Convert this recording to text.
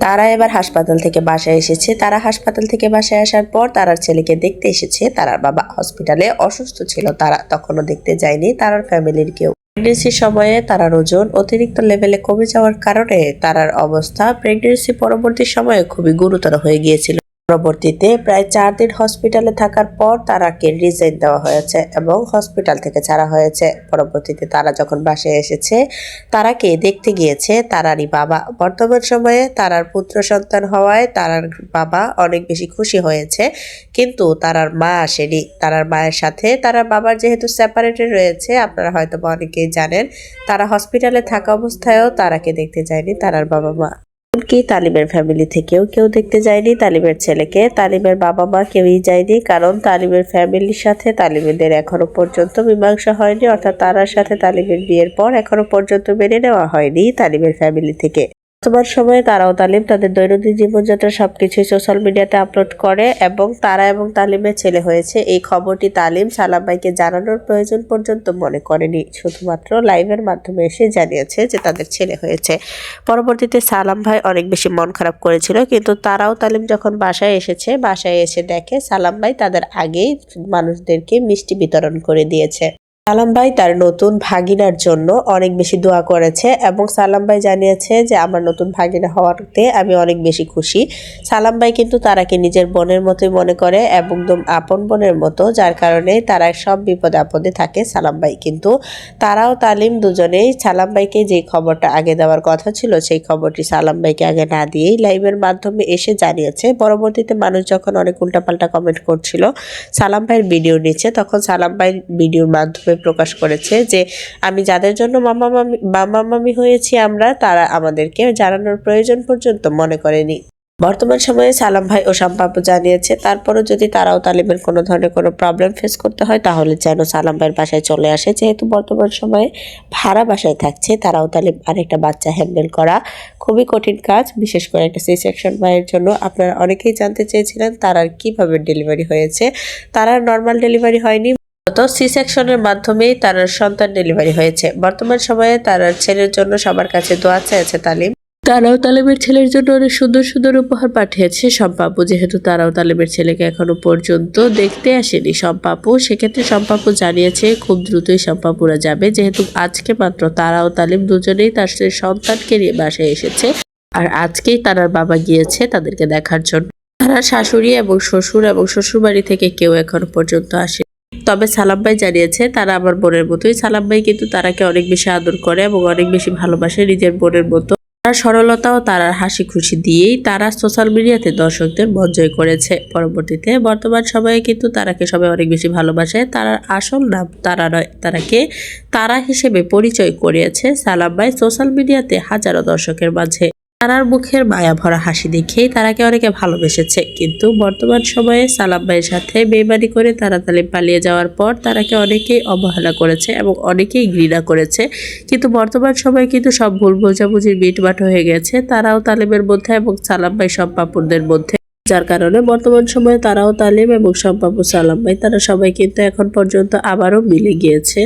তারা এবার হাসপাতাল থেকে বাসায় এসেছে। তারা হাসপাতাল থেকে বাসায় আসার পর তারার ছেলেকে দেখতে এসেছে। তারার বাবা হসপিটালে অসুস্থ ছিল। তারা তখনও দেখতে যায়নি। তারার ফ্যামিলির কেউ প্রেগনেন্সির সময়ে তারার ওজন অতিরিক্ত লেভেলে কমে যাওয়ার কারণে তারার অবস্থা প্রেগনেন্সি পরবর্তী সময়ে খুবই গুরুতর হয়ে গিয়েছিল। পরবর্তীতে প্রায় চার দিন হসপিটালে থাকার পর তারাকে রিজাইন দেওয়া হয়েছে এবং হসপিটাল থেকে ছাড়া হয়েছে। পরবর্তীতে তারা যখন বাসায় এসেছে, তারাকে দেখতে গিয়েছে তারারই বাবা। বর্তমান সময়ে তারার পুত্র সন্তান হওয়ায় তারার বাবা অনেক বেশি খুশি হয়েছে, কিন্তু তারার মা আসেনি। তারার মায়ের সাথে তারার বাবার যেহেতু সেপারেটেড রয়েছে, আপনারা হয়তো বা অনেকেই জানেন, তারা হসপিটালে থাকা অবস্থায়ও তারাকে দেখতে যায়নি তারার বাবা মা এমনকি তালিমের ফ্যামিলি থেকেও কেউ দেখতে যায়নি তালিমের ছেলেকে। তালিমের বাবা মা কেউই যায়নি, কারণ তালিমের ফ্যামিলির সাথে তালিমেদের এখনও পর্যন্ত মীমাংসা হয়নি, অর্থাৎ তারার সাথে তালিমের বিয়ের পর এখনও পর্যন্ত মেনে নেওয়া হয়নি তালিমের ফ্যামিলি থেকে। বর্তমান সময়ে তারাও তালিম, তাদের দৈনন্দিন জীবনযাত্রা সবকিছুই সোশ্যাল মিডিয়াতে আপলোড করে এবং তারা এবং তালিমের ছেলে হয়েছে। এই খবরটি তালিম সালাম ভাইকে জানানোর প্রয়োজন পর্যন্ত মনে করেনি। শুধুমাত্র লাইভের মাধ্যমে এসে জানিয়েছে যে তাদের ছেলে হয়েছে। পরবর্তীতে সালাম ভাই অনেক বেশি মন খারাপ করেছিল, কিন্তু তারাও তালিম যখন বাসায় এসেছে, বাসায় এসে দেখে সালাম ভাই তাদের আগেই মানুষদেরকে মিষ্টি বিতরণ করে দিয়েছে। সালাম ভাই তার নতুন ভাগিনার জন্য অনেক বেশি দোয়া করেছে এবং সালাম ভাই জানিয়েছে যে, আমার নতুন ভাগিনা হওয়াতে আমি অনেক বেশি খুশি। সালাম ভাই কিন্তু তারাকে নিজের বোনের মতোই মনে করে এবং আপন বোনের মতো, যার কারণে তারা সব বিপদ আপদে থাকে সালাম ভাই। কিন্তু তারাও তালিম দুজনেই সালাম ভাইকে যে খবরটা আগে দেওয়ার কথা ছিল, সেই খবরটি সালাম ভাইকে আগে না দিয়েই লাইভের মাধ্যমে এসে জানিয়েছে। পরবর্তীতে মানুষ যখন অনেক উল্টাপাল্টা কমেন্ট করছিল সালাম ভাইয়ের ভিডিও নিচ্ছে তখন সালাম ভাই ভিডিওর মাধ্যমে প্রকাশ করেছে যে আমি যাদের জন্য মামা মামি মামা মামি হয়েছি আমরা, তারা আমাদেরকে জানানোর প্রয়োজন পর্যন্ত মনে করেনি। বর্তমান সময়ে সালাম ভাই ও শাম্পাপু জানিয়েছে, তারপরও যদি তারাও তালিমের কোনো ধরনের কোনো প্রবলেম ফেস করতে হয়, তাহলে যেন সালাম ভাইয়ের বাসায় চলে আসে। যেহেতু বর্তমান সময়ে ভাড়া বাসায় থাকছে, তারাও তালিম আরেকটা বাচ্চা হ্যান্ডেল করা খুবই কঠিন কাজ। বিশেষ করে একটা সি সেকশন ভাইয়ের জন্য আপনারা অনেকেই জানতে চেয়েছিলেন তারার কীভাবে ডেলিভারি হয়েছে। তারার নর্মাল ডেলিভারি হয়নি। তো সি সেকশনের মাধ্যমেই তার সন্তান ডেলিভারি হয়েছে। বর্তমান সময়ে তার ছেলের জন্য সবার কাছে দোয়া চেয়েছে তালিম। তারাও তালিমের ছেলের জন্য অনেক সুন্দর সুন্দর উপহার পাঠিয়েছে সম্পাপু যেহেতু তারাও তালিমের ছেলেকে এখনও পর্যন্ত দেখতে আসেনি সম্পাপু সেক্ষেত্রে সম্পাপু জানিয়েছে খুব দ্রুতই সম্পাপুরা যাবে। যেহেতু আজকে মাত্র তারাও তালিম, দুজনেই তার সন্তানকে নিয়ে বাসায় এসেছে। আর আজকেই তারার বাবা গিয়েছে তাদেরকে দেখার জন্য। তারা শাশুড়ি এবং শ্বশুর এবং শ্বশুরবাড়ি থেকে কেউ এখনও পর্যন্ত আসে তবে সালাম ভাই জানিয়েছে, তারা আমার বোনের মতোই। সালাম ভাই কিন্তু তারাকে অনেক বেশি আদর করে এবং অনেক বেশি ভালোবাসে নিজের বোনের মতো। তার সরলতা ও তারার হাসি খুশি দিয়েই তারা সোশ্যাল মিডিয়াতে দর্শকদের মন জয় করেছে। পরবর্তীতে বর্তমান সময়ে কিন্তু তারাকে সবাই অনেক বেশি ভালোবাসে। তারার আসল নাম তারা নয়, তারাকে তারা হিসেবে পরিচয় করিয়েছে সালাম ভাই সোশ্যাল মিডিয়াতে হাজারো দর্শকের মাঝে। তারার মুখের মায়া ভরা হাসি দেখেই তারাকে অনেকে ভালোবেসেছে। কিন্তু বর্তমান সময়ে সালাম ভাইয়ের সাথে বেমানি করে তারা তালিম পালিয়ে যাওয়ার পর তারাকে অনেকেই অবহেলা করেছে এবং অনেকেই ঘৃণা করেছে। কিন্তু বর্তমান সময়ে কিন্তু সব ভুল বোঝাবুঝির মিটমাট হয়ে গেছে। তারাও তালিমের মধ্যে এবং সালাম ভাই সব পাপুরদের মধ্যে। যার কারণে বর্তমান সময়ে তারাও তালিম এবং সম্পাপু সালাম ভাই তারা সবাই কিন্তু এখন পর্যন্ত আবারও মিলে গিয়েছে।